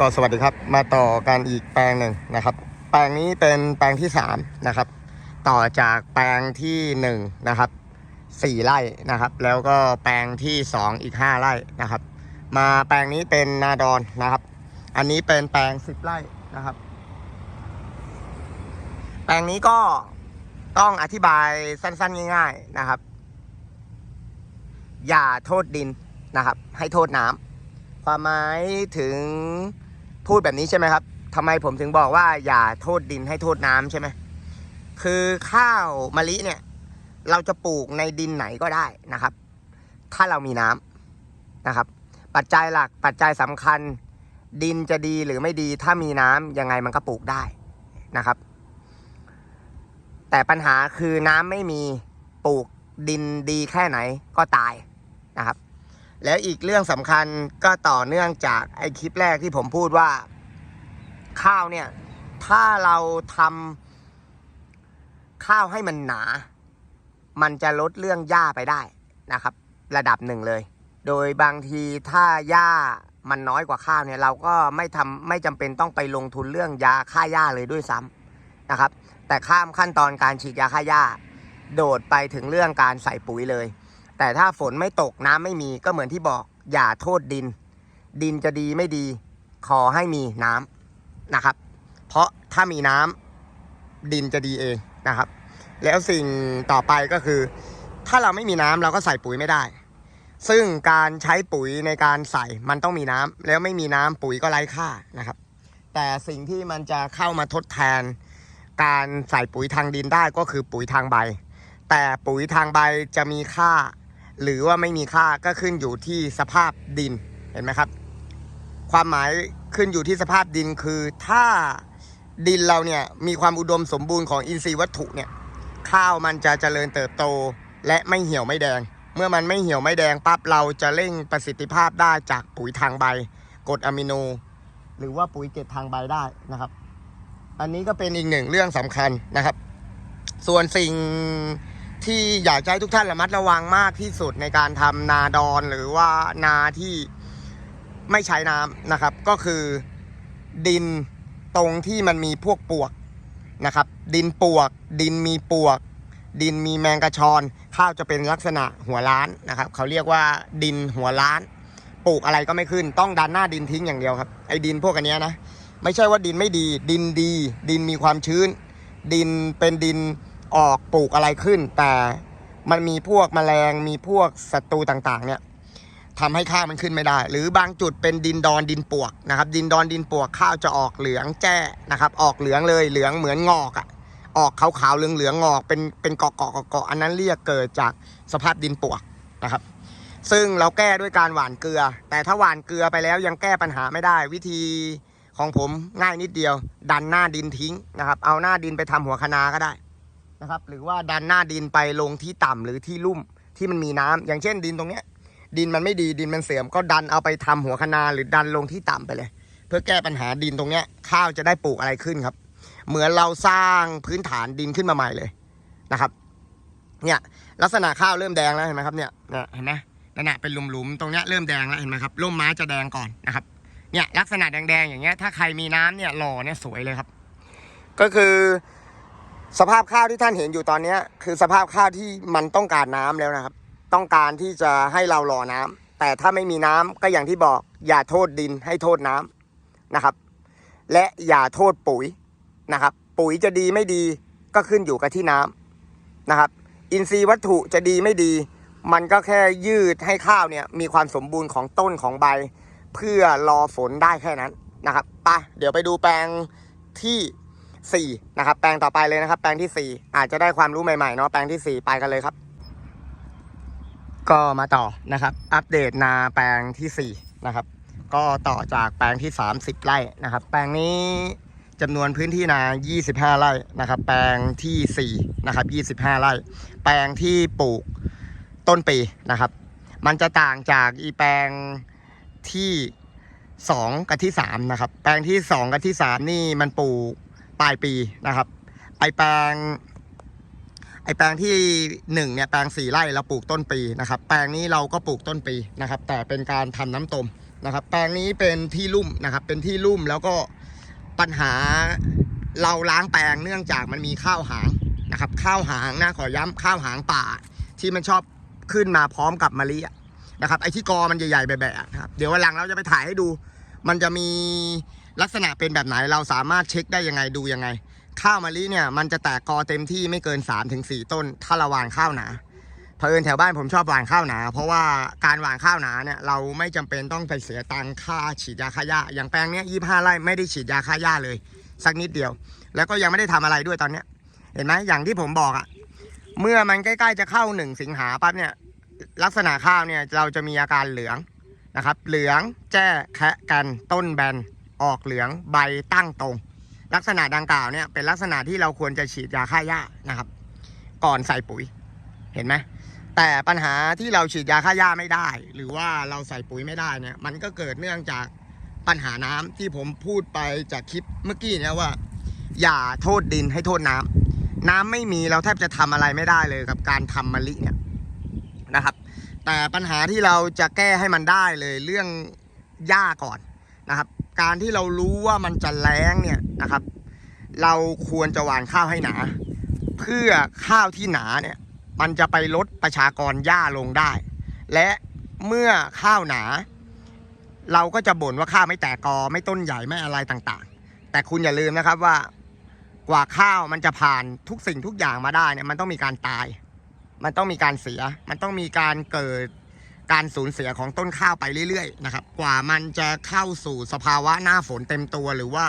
ก็สวัสดีครับ มาต่อกันอีกแปลงหนึ่งนะครับ แปลงนี้เป็นแปลงที่สามนะครับ ต่อจากแปลงที่หนึ่งนะครับสี่ไร่นะครับ แล้วก็แปลงที่สองอีกห้าไร่นะครับ มาแปลงนี้เป็นนาดอนนะครับ อันนี้เป็นแปลงสิบไร่นะครับ แปลงนี้ก็ต้องอธิบายสั้นๆ ง่าย ๆนะครับ อย่าโทษดินนะครับ ให้โทษน้ำความหมายถึง พูดแบบนี้ใช่ไหมครับทำไมผมถึงบอกว่าอย่าโทษดินให้โทษน้ำใช่ไหมคือข้าวมะลิเนี่ย เราจะปลูกในดินไหนก็ได้นะครับ ถ้าเรามีน้ำนะครับ ปัจจัยหลักปัจจัยสำคัญ ดินจะดีหรือไม่ดี ถ้ามีน้ำยังไงมันก็ปลูกได้นะครับ แต่ปัญหาคือน้ำไม่มีปลูกดินดีแค่ไหนก็ตายนะครับ แล้วอีกเรื่องสำคัญก็ต่อเนื่องจากไอคลิปแรกที่ผมพูดว่า ข้าวเนี่ย ถ้าเราทำข้าวให้มันหนา มันจะลดเรื่องหญ้าไปได้นะครับ ระดับหนึ่งเลย โดยบางทีถ้าหญ้ามันน้อยกว่าข้าวเนี่ย เราก็ไม่ทำไม่จำเป็นต้องไปลงทุนเรื่องยาฆ่าหญ้าเลยด้วยซ้ำนะครับ แต่ข้ามขั้นตอนการฉีดยาฆ่าหญ้า โดดไปถึงเรื่องการใส่ปุ๋ยเลย แต่ถ้าฝนไม่ตกน้ำไม่มีก็เหมือนที่บอกอย่าโทษดิน ดินจะดีไม่ดี ขอให้มีน้ำนะครับ เพราะถ้ามีน้ำดินจะดีเองนะครับ แล้วสิ่งต่อไปก็คือ ถ้าเราไม่มีน้ำเราก็ใส่ปุ๋ยไม่ได้ ซึ่งการใช้ปุ๋ยในการใส่มันต้องมีน้ำแล้วไม่มีน้ำปุ๋ยก็ไร้ค่านะครับ แต่สิ่งที่มันจะเข้ามาทดแทน การใส่ปุ๋ยทางดินได้ก็คือปุ๋ยทางใบ แต่ปุ๋ยทางใบจะมีค่า หรือว่าไม่มีค่าก็ขึ้นอยู่ที่สภาพดินเห็นไหมครับ ความหมายขึ้นอยู่ที่สภาพดินคือถ้าดินเราเนี่ยมีความอุดมสมบูรณ์ของอินทรีย์วัตถุเนี่ยข้าวมันจะเจริญเติบโตและไม่เหี่ยวไม่แดง เมื่อมันไม่เหี่ยวไม่แดงปั๊บเราจะเร่งประสิทธิภาพได้จากปุ๋ยทางใบกรดอะมิโน หรือว่าปุ๋ยเกล็ดทางใบได้นะครับ อันนี้ก็เป็นอีกหนึ่งเรื่องสำคัญนะครับ ส่วนสิ่ง ที่อยากให้ทุกท่านระมัดระวังมากที่สุดในการทำนาดอนหรือว่านาที่ไม่ใช้น้ำนะครับ ก็คือดินตรงที่มันมีพวกปวกนะครับ ดินปวก ดินมีปวก ดินมีแมงกระชอนข้าวจะเป็นลักษณะหัวล้านนะครับ เขาเรียกว่าดินหัวล้านปลูกอะไรก็ไม่ขึ้นต้องดันหน้าดินทิ้งอย่างเดียวครับไอ้ดินพวกอันนี้นะไม่ใช่ว่าดินไม่ดี ดินดี ดินมีความชื้น ดินเป็นดิน ออกปลูกอะไรขึ้น แต่มันมีพวกแมลงมีพวกศัตรูต่างๆ เนี่ยทำให้ข้าวมันขึ้นไม่ได้ หรือบางจุดเป็นดินดอนดินปวกนะครับ ดินดอนดินปวกข้าวจะออกเหลืองแจ้นะครับ ออกเหลืองเลยเหลืองเหมือนงอกอะ่ะออกขาวๆเหลืองๆงอกเป็นเป็นเกาะเกาะเกาะอันนั้นเรียกเกิดจากสภาพดินปวกนะครับ ซึ่งเราแก้ด้วยการหว่านเกลือ แต่ถ้าหว่านเกลือไปแล้วยังแก้ปัญหาไม่ได้ วิธีของผมง่ายนิดเดียว ดันหน้าดินทิ้งนะครับ เอาหน้าดินไปทำหัวคะนาก็ได้ นะครับ หรือว่าดันหน้าดินไปลงที่ต่ำหรือที่ลุ่มที่มันมีน้ำอย่างเช่นดินตรงเนี้ย ดินมันไม่ดีดินมันเสื่อมก็ดันเอาไปทำหัวคะนาหรือดันลงที่ต่ำไปเลย เพื่อแก้ปัญหาดินตรงเนี้ยข้าวจะได้ปลูกอะไรขึ้นครับ เหมือนเราสร้างพื้นฐานดินขึ้นมาใหม่เลยนะครับ เนี่ยลักษณะข้าวเริ่มแดงแล้วเห็นไหมครับเนี่ยเห็นไหมนั่นแหะเป็นหลุมๆตรงเนี้ยเริ่มแดงแล้วเห็นไหมครับร่มไม้จะแดงก่อนนะครับเนี่ยลักษณะแดงๆอย่างเงี้ยถ้าใครมีน้ำเนี่ยหล่อเนี่ยสวยเลยครับ ก็คือ สภาพข้าวที่ท่านเห็นอยู่ตอนนี้คือสภาพข้าวที่มันต้องการน้ำแล้วนะครับ ต้องการที่จะให้เราหล่อน้ำแต่ถ้าไม่มีน้ำก็อย่างที่บอกอย่าโทษดินให้โทษน้ำนะครับ และอย่าโทษปุ๋ยนะครับ ปุ๋ยจะดีไม่ดีก็ขึ้นอยู่กับที่น้ำนะครับ อินทรีย์วัตถุจะดีไม่ดี มันก็แค่ยืดให้ข้าวเนี่ยมีความสมบูรณ์ของต้นของใบ เพื่อรอฝนได้แค่นั้นนะครับไปเดี๋ยวไปดูแปลงที่ 4นะครับแปลงต่อไปเลยนะครับ แปลงที่ 4 อาจจะได้ความรู้ใหม่ๆเนาะแปลงที่ 4 ไปกันเลยครับ ก็มาต่อนะครับ อัปเดตนาแปลงที่4นะครับ ก็ต่อจากแปลงที่ 30 ไร่นะครับ แปลงนี้จำนวนพื้นที่นา 25 ไร่นะครับ แปลงทีสี่4 นะครับ 25 ไร่ แปลงที่ปลูกต้นปีนะครับ มันจะต่างจากอีแปลงที่ 2 กับที่ 3 นะครับ แปลงที่ 2 กับที่ 3 นี่มันปลูก ปลายปีนะครับ ไอแปลง ไอแปลงที่หนึ่งเนี่ยแปลงสี่ไร่เราปลูกต้นปีนะครับ แปลงนี้เราก็ปลูกต้นปีนะครับ แต่เป็นการทำน้ำตมนะครับ แปลงนี้เป็นที่ลุ่มนะครับ เป็นที่ลุ่มแล้วก็ปัญหาเราล้างแปลงเนื่องจากมันมีข้าวหางนะครับ ข้าวหางนะขอย้ำข้าวหางป่า ที่มันชอบขึ้นมาพร้อมกับมะลินะครับไอที่กอมันใหญ่ๆแบะๆครับเดี๋ยววันหลังเราจะไปถ่ายให้ดู มันจะมี ลักษณะเป็นแบบไหนเราสามารถเช็คได้ยังไงดูยังไง ข้าวมะลิเนี่ยมันจะแตกกอเต็มที่ไม่เกิน 3-4 ต้น ถ้าเราหว่านข้าวหนาเผอิญแถวบ้านผมชอบหว่านข้าวหนา เพราะว่าการหว่านข้าวหนาเนี่ยเราไม่จำเป็นต้องไปเสียตังค่าฉีดยาฆ่าหญ้าอย่างแปลงเนี้ยยี่ห้าไร่ไม่ได้ฉีดยาฆ่าหญ้าเลย สักนิดเดียว แล้วก็ยังไม่ได้ทำอะไรด้วยตอนเนี้ย เห็นไหมอย่างที่ผมบอกอะเมื่อมันใกล้ๆจะเข้าหนึ่งสิงหาปั๊บเนี่ยลักษณะข้าวเนี่ยเราจะมีอาการเหลืองนะครับ เหลืองแจ้แคะกันต้นแบน ออกเหลืองใบตั้งตรง ลักษณะดังกล่าวเนี่ยเป็นลักษณะที่เราควรจะฉีดยาฆ่าหญ้านะครับ ก่อนใส่ปุ๋ยเห็นไหมแต่ปัญหาที่เราฉีดยาฆ่าหญ้าไม่ได้ หรือว่าเราใส่ปุ๋ยไม่ได้เนี่ย มันก็เกิดเนื่องจากปัญหาน้ำที่ผมพูดไปจากคลิปเมื่อกี้เนี่ยว่า อย่าโทษดินให้โทษน้ำน้ำไม่มีเราแทบจะทำอะไรไม่ได้เลยกับการทำมะลิเนี่ยนะครับ แต่ปัญหาที่เราจะแก้ให้มันได้เลยเรื่องหญ้าก่อนนะครับ การที่เรารู้ว่ามันจะแล้งเนี่ยนะครับ เราควรจะหว่านข้าวให้หนา เพื่อข้าวที่หนาเนี่ย มันจะไปลดประชากรหญ้าลงได้ และเมื่อข้าวหนา เราก็จะบ่นว่าข้าวไม่แตกกอไม่ต้นใหญ่ไม่อะไรต่างๆ แต่คุณอย่าลืมนะครับว่ากว่าข้าวมันจะผ่านทุกสิ่งทุกอย่างมาได้เนี่ยมันต้องมีการตาย มันต้องมีการเสีย มันต้องมีการเกิด การสูญเสียของต้นข้าวไปเรื่อยๆนะครับ กว่ามันจะเข้าสู่สภาวะหน้าฝนเต็มตัวหรือว่า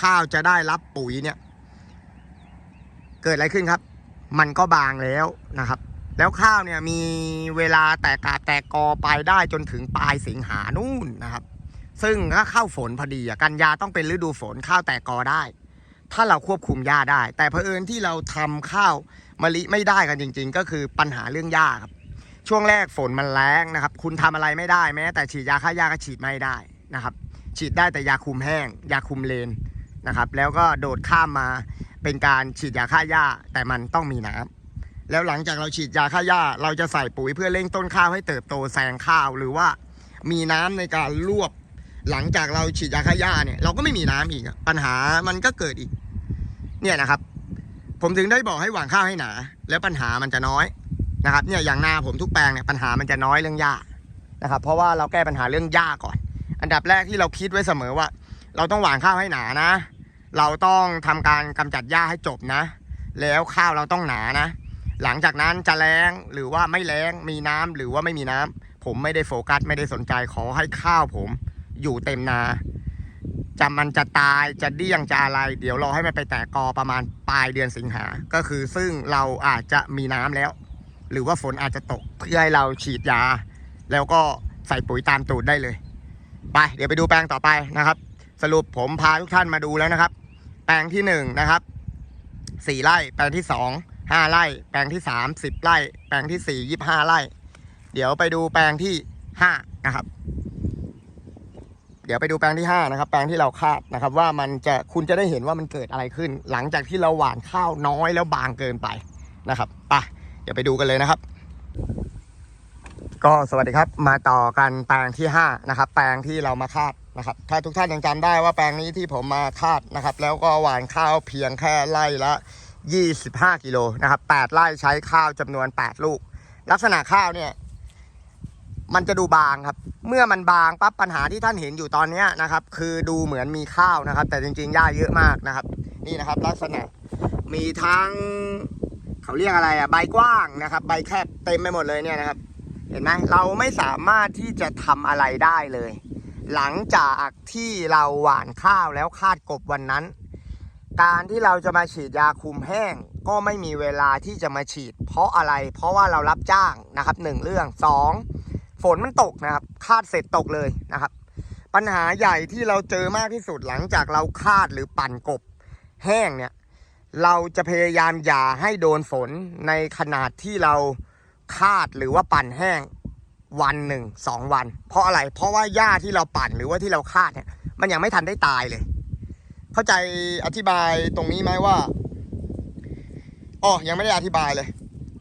ข้าวจะได้รับปุ๋ยเนี่ย เกิดอะไรขึ้นครับ มันก็บางแล้วนะครับ แล้วข้าวเนี่ยมีเวลาแตกกาแตกกอไปได้จนถึงปลายสิงหานู่นนะครับ ซึ่งถ้าเข้าฝนพอดีกันยาต้องเป็นฤดูฝนข้าวแตกกอได้ ถ้าเราควบคุมหญ้าได้ แต่เผอิญที่เราทำข้าวมะลิไม่ได้กันจริง ๆ ก็คือปัญหาเรื่องหญ้าครับ ช่วงแรกฝนมันแรงนะครับ คุณทำอะไรไม่ได้แม้ แต่ฉีดยาฆ่าหญ้าก็ฉีดไม่ได้นะครับ ฉีดได้แต่ยาคุมแห้ง ยาคุมเลนนะครับ แล้วก็โดดข้ามมาเป็นการฉีดยาฆ่าหญ้าแต่มันต้องมีน้ำแล้วหลังจากเราฉีดยาฆ่าหญ้า เราจะใส่ปุ๋ยเพื่อเร่งต้นข้าวให้เติบโตแซงข้าวหรือว่ามีน้ำในการรวบ หลังจากเราฉีดยาฆ่าหญ้าเนี่ยเราก็ไม่มีน้ำอีกปัญหามันก็เกิดอีก เนี่ยนะครับ ผมถึงได้บอกให้หว่านข้าวให้หนา แล้วปัญหามันจะน้อย นะครับเนี่ยอย่างนาผมทุกแปลงเนี่ยปัญหามันจะน้อยเรื่องหญ้านะครับ เพราะว่าเราแก้ปัญหาเรื่องหญ้าก่อน อันดับแรกที่เราคิดไว้เสมอว่า เราต้องหว่านข้าวให้หนานะ เราต้องทำการกำจัดหญ้าให้จบนะ แล้วข้าวเราต้องหนานะ หลังจากนั้นจะแล้งหรือว่าไม่แล้งมีน้ำหรือว่าไม่มีน้ำผมไม่ได้โฟกัสไม่ได้สนใจขอให้ข้าวผมอยู่เต็มนาจะมันจะตายจะเดี้ยงจะอะไร เดี๋ยวรอให้มันไปแตกกอประมาณปลายเดือนสิงหา ก็คือซึ่งเราอาจจะมีน้ำแล้ว หรือว่าฝนอาจจะตกเพื่อให้เราฉีดยา แล้วก็ใส่ปุ๋ยตามตูดได้เลย ไป เดี๋ยวไปดูแปลงต่อไปนะครับ สรุปผมพาทุกท่านมาดูแล้วนะครับ แปลงที่หนึ่งนะครับสี่ไร่แปลงที่สองห้าไร่ แปลงที่สามสิบไร่ แปลงที่สี่ยี่ห้าไร่ เดี๋ยวไปดูแปลงที่ห้านะครับ เดี๋ยวไปดูแปลงที่ 5 นะครับ แปลงที่เราคาดนะครับ ว่ามันจะคุณจะได้เห็นว่ามันเกิดอะไรขึ้น หลังจากที่เราหว่านข้าวน้อยแล้วบางเกินไปนะครับไป เดี๋ยวไปดูกันเลยนะครับ ก็สวัสดีครับ มาต่อกันแปลงที่5นะครับ แปลงที่เรามาคาดนะครับ ถ้าทุกท่านยังจำได้ว่าแปลงนี้ที่ผมมาคาดนะครับ แล้วก็หว่านข้าวเพียงแค่ไร่ละ 25 กิโลนะครับ8ไร่ใช้ข้าวจำนวน 8 ลูก ลักษณะข้าวเนี่ยมันจะดูบางครับ เมื่อมันบางปั๊บปัญหาที่ท่านเห็นอยู่ตอนนี้นะครับ คือดูเหมือนมีข้าวนะครับ แต่จริงๆหญ้าเยอะมากนะครับ นี่นะครับ ลักษณะมีทั้ง เขาเรียกอะไรอะใบกว้างนะครับ ใบแคบเต็มไปหมดเลยเนี่ยนะครับ เห็นไหมเราไม่สามารถที่จะทำอะไรได้เลย หลังจากที่เราหว่านข้าวแล้วคาดกบวันนั้น การที่เราจะมาฉีดยาคุมแห้ง ก็ไม่มีเวลาที่จะมาฉีด เพราะอะไรเพราะว่าเรารับจ้างนะครับหนึ่งเรื่องสองฝนมันตกนะครับ คาดเสร็จตกเลยนะครับ ปัญหาใหญ่ที่เราเจอมากที่สุดหลังจากเราคาดหรือปั่นกบแห้งเนี่ย เราจะพยายามอย่าให้โดนฝนในขนาดที่เราคาดหรือว่าปั่นแห้งวันหนึ่งสองวัน เพราะอะไร เพราะว่าหญ้าที่เราปั่นหรือว่าที่เราคาดเนี่ย มันยังไม่ทันได้ตายเลย เข้าใจอธิบายตรงนี้ไหมว่าอ๋อยังไม่ได้อธิบายเลย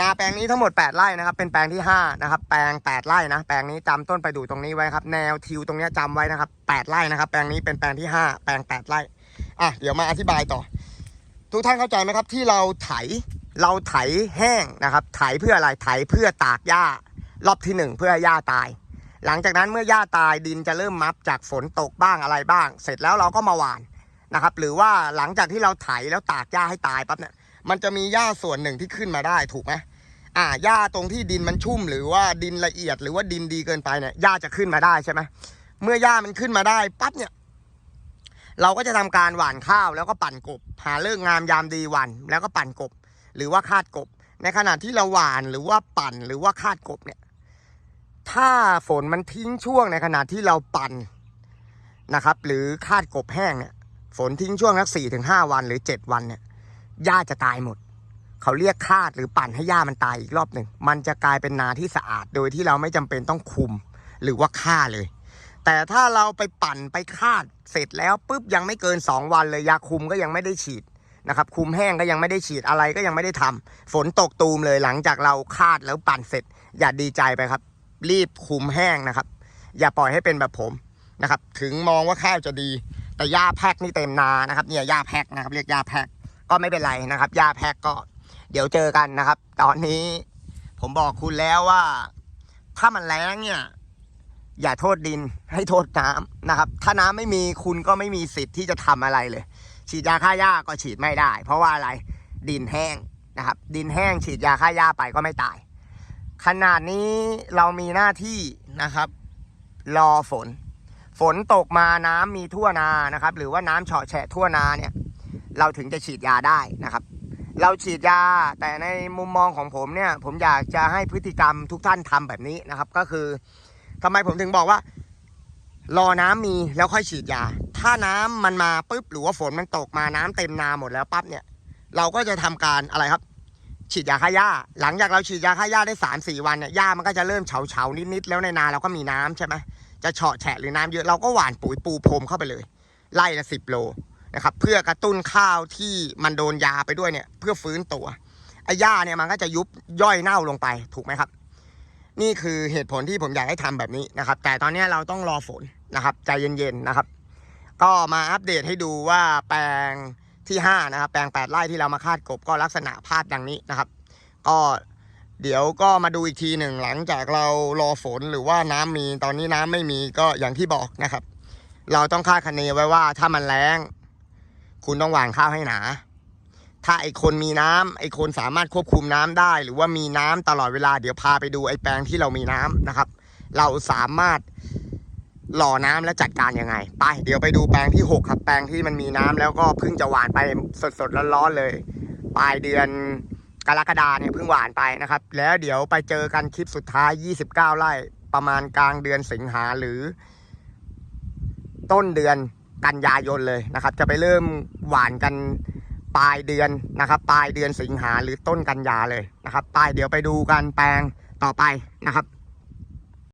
นาแปลงนี้ทั้งหมด 8 ไร่นะครับ เป็นแปลงที่5นะครับ แปลง 8 ไร่นะ แปลงนี้จำต้นไปดูตรงนี้ไว้ครับ แนวทิวตรงนี้ยจำไว้นะครับ 8 ไร่นะครับ แปลงนี้เป็นแปลงที่ 5 แปลง 8 ไร่ อะ เดี๋ยวมาอธิบายต่อ ทุกท่านเข้าใจไหมครับ ที่เราไถเราไถแห้งนะครับ ไถเพื่ออะไรไถเพื่อตากหญ้ารอบที่หนึ่งเพื่อให้หญ้าตาย หลังจากนั้นเมื่อหญ้าตายดินจะเริ่มมับจากฝนตกบ้างอะไรบ้าง เสร็จแล้วเราก็มาหว่านนะครับ หรือว่าหลังจากที่เราไถแล้วตากหญ้าให้ตายปั๊บเนี่ยมันจะมีหญ้าส่วนหนึ่งที่ขึ้นมาได้ถูกไหมอ่าหญ้าตรงที่ดินมันชุ่ม หรือว่าดินละเอียดหรือว่าดินดีเกินไปเนี่ยหญ้าจะขึ้นมาได้ใช่ไหมเมื่อหญ้ามันขึ้นมาได้ปั๊บเนี่ย เราก็จะทำการหว่านข้าวแล้วก็ปั่นกบ หาเลิกงามยามดีหว่านแล้วก็ปั่นกบ หรือว่าคาดกบ ในขณะที่เราหว่านหรือว่าปั่นหรือว่าคาดกบเนี่ย ถ้าฝนมันทิ้งช่วงในขณะที่เราปั่นนะครับ หรือคาดกบแห้งเนี่ย ฝนทิ้งช่วงสักสี่ถึงห้าวันหรือเจ็ดวันเนี่ยหญ้าจะตายหมด เขาเรียกคาดหรือปั่นให้หญ้ามันตายอีกรอบหนึ่ง มันจะกลายเป็นนาที่สะอาดโดยที่เราไม่จำเป็นต้องคุม หรือว่าฆ่าเลย แต่ถ้าเราไปปั่นไปคาดเสร็จแล้วปุ๊บยังไม่เกิน 2 วันเลยยาคุมก็ยังไม่ได้ฉีดนะครับคุมแห้งก็ยังไม่ได้ฉีดอะไรก็ยังไม่ได้ทำฝนตกตูมเลยหลังจากเราคาดแล้วปั่นเสร็จ อย่าดีใจไปครับ รีบคุมแห้งนะครับ อย่าปล่อยให้เป็นแบบผมนะครับ ถึงมองว่าข้าวจะดี แต่หญ้าแพกนี่เต็มนานะครับเนี่ยหญ้าแพกนะครับ เรียกหญ้าแพกก็ไม่เป็นไรนะครับหญ้าแพกก็ เดี๋ยวเจอกันนะครับ ตอนนี้ผมบอกคุณแล้วว่า ถ้ามันแรงเนี่ย อย่าโทษดินให้โทษน้ำนะครับ ถ้าน้ำไม่มีคุณก็ไม่มีสิทธิ์ที่จะทำอะไรเลย ฉีดยาฆ่าหญ้าก็ฉีดไม่ได้ เพราะว่าอะไรดินแห้งนะครับ ดินแห้งฉีดยาฆ่าหญ้าไปก็ไม่ตาย ขนาดนี้เรามีหน้าที่นะครับ รอฝน ฝนตกมาน้ำมีทั่วนานะครับ หรือว่าน้ำเฉาะแฉะทั่วนาเนี่ย เราถึงจะฉีดยาได้นะครับ เราฉีดยาแต่ในมุมมองของผมเนี่ย ผมอยากจะให้พฤติกรรมทุกท่านทำแบบนี้นะครับ ก็คือ ทำไมผมถึงบอกว่า รอน้ำมีแล้วค่อยฉีดยา ถ้าน้ำมันมาปุ๊บหรือว่าฝนมันตกมาน้ำเต็มนาหมดแล้วปั๊บเนี่ย เราก็จะทำการอะไรครับ ฉีดยาฆ่าหญ้า หลังจากเราฉีดยาฆ่าหญ้าได้สามสี่วันเนี่ยหญ้ามันก็จะเริ่มเฉาเฉาๆนิดๆแล้วในนาเราก็มีน้ำใช่ไหมจะเฉาะแฉะหรือน้ำเยอะเราก็หว่านปุ๋ยปูพรมเข้าไปเลย ไล่ละสิบโลนะครับเพื่อกระตุ้นข้าวที่มันโดนยาไปด้วยเนี่ย เพื่อฟื้นตัวไอ้หญ้าเนี่ยมันก็จะยุบย่อยเน่าลงไปถูกไหมครับ นี่คือเหตุผลที่ผมอยากให้ทำแบบนี้นะครับ แต่ตอนนี้เราต้องรอฝนนะครับ ใจเย็นๆนะครับ ก็มาอัปเดตให้ดูว่าแปลงที่ 5 นะครับ แปลง 8 ไร่ที่เรามาคาดกบก็ลักษณะภาพดังนี้นะครับ ก็เดี๋ยวก็มาดูอีกทีหนึ่งหลังจากเรารอฝนหรือว่าน้ำมีตอนนี้น้ำไม่มีก็อย่างที่บอกนะครับ เราต้องคาดคะเนไว้ว่าถ้ามันแรงคุณต้องหว่านข้าวให้หนา ถ้าไอคนมีน้ำไอคนสามารถควบคุมน้ำได้ หรือว่ามีน้ำตลอดเวลาเดี๋ยวพาไปดูไอแปลงที่เรามีน้ำนะครับ เราสามารถหล่อน้ำและจัดการยังไง ไป เดี๋ยวไปดูแปลงที่ 6 ครับ แปลงที่มันมีน้ำแล้วก็เพิ่งจะหวานไปสดๆร้อนๆเลย ปลายเดือนกรกฎาเนี่ยเพิ่งหวานไปนะครับ แล้วเดี๋ยวไปเจอกันคลิปสุดท้าย 29 ไร่ประมาณกลางเดือนสิงหาหรือ ต้นเดือนกันยายนเลยนะครับ จะไปเริ่มหวานกัน ปลายเดือนนะครับปลายเดือนสิงหาหรือต้นกันยาเลยนะครับปลายเดี๋ยวไปดูกันแปลงต่อไปนะครับ